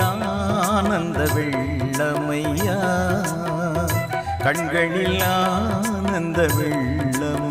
ஆனந்த வெள்ளமையா. கண்களில் ஆனந்த வெள்ளம்